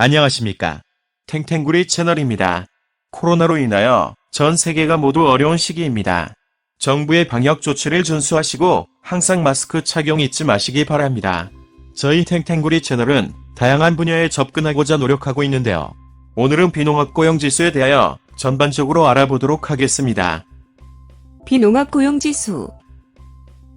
안녕하십니까. 탱탱구리 채널입니다. 코로나로 인하여 전 세계가 모두 어려운 시기입니다. 정부의 방역 조치를 준수하시고 항상 마스크 착용 잊지 마시기 바랍니다. 저희 탱탱구리 채널은 다양한 분야에 접근하고자 노력하고 있는데요. 오늘은 비농업 고용 지수에 대하여 전반적으로 알아보도록 하겠습니다. 비농업 고용지수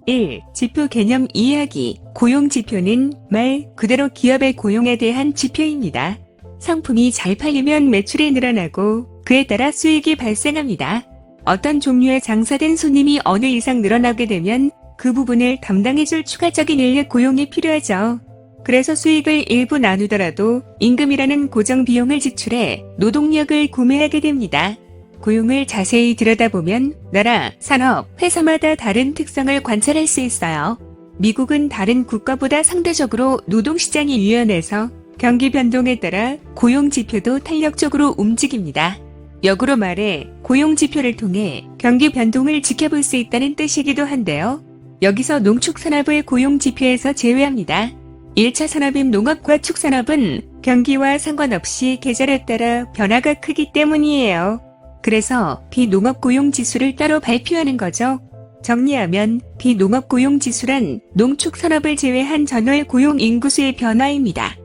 1. 지표 개념 이야기 고용 지표는 말 그대로 기업의 고용에 대한 지표입니다. 상품이 잘 팔리면 매출이 늘어나고 그에 따라 수익이 발생합니다. 어떤 종류의 장사된 손님이 어느 이상 늘어나게 되면 그 부분을 담당해줄 추가적인 인력 고용이 필요하죠. 그래서 수익을 일부 나누더라도 임금이라는 고정 비용을 지출해 노동력을 구매하게 됩니다. 고용을 자세히 들여다보면 나라, 산업, 회사마다 다른 특성을 관찰할 수 있어요. 미국은 다른 국가보다 상대적으로 노동시장이 유연해서 경기 변동에 따라 고용 지표도 탄력적으로 움직입니다. 역으로 말해 고용 지표를 통해 경기 변동을 지켜볼 수 있다는 뜻이기도 한데요. 여기서 농축산업을 고용 지표에서 제외합니다. 1차 산업인 농업과 축산업은 경기와 상관없이 계절에 따라 변화가 크기 때문이에요. 그래서 비농업 고용 지수를 따로 발표하는 거죠. 정리하면 비농업 고용 지수란 농축 산업을 제외한 전월 고용 인구수의 변화입니다.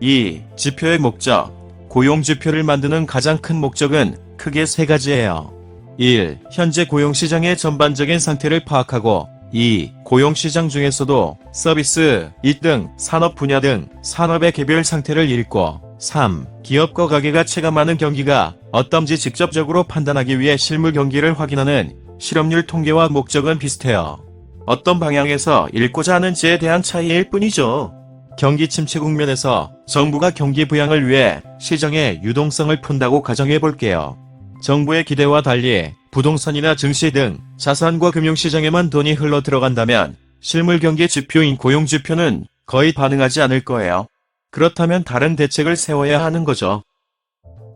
2. 지표의 목적. 고용 지표를 만드는 가장 큰 목적은 크게 세 가지예요. 1. 현재 고용 시장의 전반적인 상태를 파악하고 2. 고용 시장 중에서도 서비스, 이등 산업 분야 등 산업의 개별 상태를 읽고 3. 기업과 가게가 체감하는 경기가 어떤지 직접적으로 판단하기 위해 실물 경기를 확인하는 실업률 통계와 목적은 비슷해요. 어떤 방향에서 읽고자 하는지에 대한 차이일 뿐이죠. 경기 침체 국면에서 정부가 경기 부양을 위해 시장의 유동성을 푼다고 가정해 볼게요. 정부의 기대와 달리 부동산이나 증시 등 자산과 금융시장에만 돈이 흘러 들어간다면 실물 경기 지표인 고용 지표는 거의 반응하지 않을 거예요. 그렇다면 다른 대책을 세워야 하는 거죠.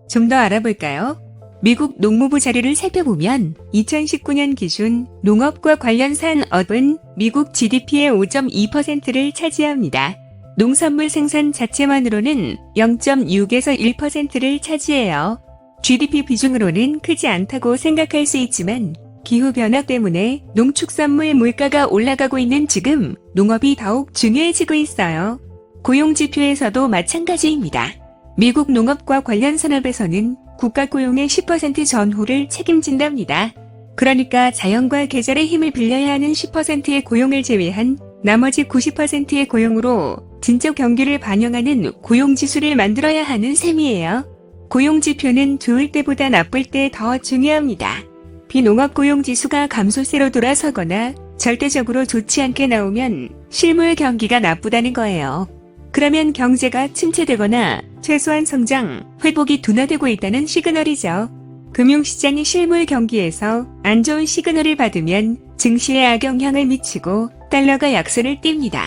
좀 더 알아볼까요? 미국 농무부 자료를 살펴보면 2019년 기준 농업과 관련 산업은 미국 GDP의 5.2%를 차지합니다. 농산물 생산 자체만으로는 0.6에서 1%를 차지해요. GDP 비중으로는 크지 않다고 생각할 수 있지만 기후변화 때문에 농축산물 물가가 올라가고 있는 지금 농업이 더욱 중요해지고 있어요. 고용지표에서도 마찬가지입니다. 미국 농업과 관련 산업에서는 국가 고용의 10% 전후를 책임진답니다. 그러니까 자연과 계절의 힘을 빌려야 하는 10%의 고용을 제외한 나머지 90%의 고용으로 진짜 경기를 반영하는 고용지수를 만들어야 하는 셈이에요. 고용지표는 좋을 때보다 나쁠 때 더 중요합니다. 비농업 고용지수가 감소세로 돌아서거나 절대적으로 좋지 않게 나오면 실물 경기가 나쁘다는 거예요. 그러면 경제가 침체되거나 최소한 성장, 회복이 둔화되고 있다는 시그널이죠. 금융시장이 실물 경기에서 안 좋은 시그널을 받으면 증시에 악영향을 미치고 달러가 약세를 띱니다.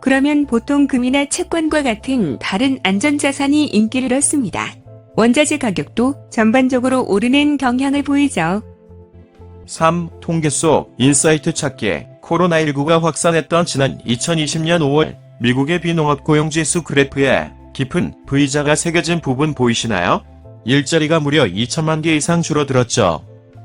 그러면 보통 금이나 채권과 같은 다른 안전자산이 인기를 얻습니다. 원자재 가격도 전반적으로 오르는 경향을 보이죠. 3. 통계 속 인사이트 찾기 코로나19가 확산했던 지난 2020년 5월 미국의 비농업 고용지수 그래프에 깊은 V자가 새겨진 부분 보이시나요? 일자리가 무려 2천만 개 이상 줄어들었죠.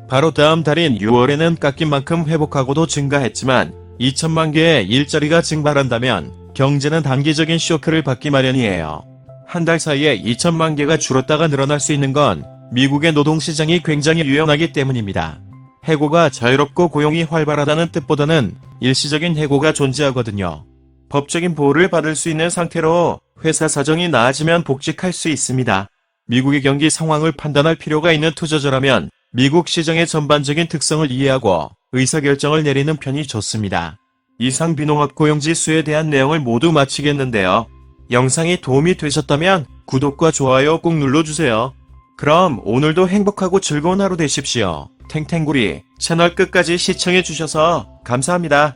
바로 다음 달인 6월에는 깎인 만큼 회복하고도 증가했지만 2천만 개의 일자리가 증발한다면 경제는 단기적인 쇼크를 받기 마련이에요. 한 달 사이에 2천만 개가 줄었다가 늘어날 수 있는 건 미국의 노동시장이 굉장히 유연하기 때문입니다. 해고가 자유롭고 고용이 활발하다는 뜻보다는 일시적인 해고가 존재하거든요. 법적인 보호를 받을 수 있는 상태로 회사 사정이 나아지면 복직할 수 있습니다. 미국의 경기 상황을 판단할 필요가 있는 투자자라면 미국 시장의 전반적인 특성을 이해하고 의사결정을 내리는 편이 좋습니다. 이상 비농업 고용지수에 대한 내용을 모두 마치겠는데요. 영상이 도움이 되셨다면 구독과 좋아요 꼭 눌러주세요. 그럼 오늘도 행복하고 즐거운 하루 되십시오. 탱탱구리 채널 끝까지 시청해주셔서 감사합니다.